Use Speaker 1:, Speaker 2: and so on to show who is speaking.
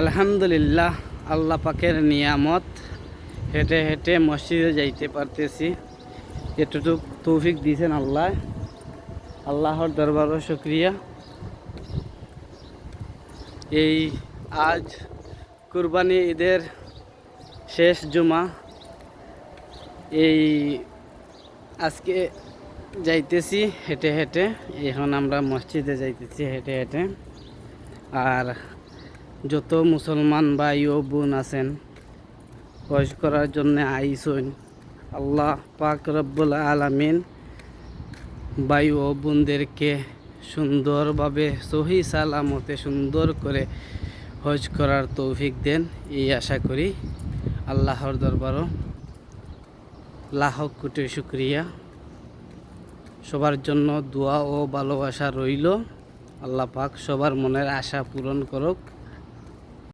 Speaker 1: আলহামদুলিল্লাহ, আল্লাহ পাকের নিয়ামত, হেঁটে হেঁটে মসজিদে যাইতে পারতেছি। এতটুক তৌফিক দিয়েছেন আল্লাহ। আল্লাহর দরবারও শুক্রিয়া। এই আজ কুরবানি ঈদের শেষ জুমা। এই আজকে যাইতেছি হেঁটে হেঁটে। এখন আমরা মসজিদে যাইতেছি হেঁটে হেঁটে। আর যত মুসলমান ভাই ও বোন আছেন, হজ করার জন্য আইসন আল্লাহ পাক রব্বুল আলামিন ভাই ও বোনদেরকে সুন্দরভাবে সহি সালামতে সুন্দর করে হজ করার তৌফিক দেন, এই আশা করি আল্লাহর দরবারও লাখ কোটি শুক্রিয়া। সবার জন্য দোয়া ও ভালোবাসা রইল। আল্লাহ পাক সবার মনের আশা পূরণ করুক।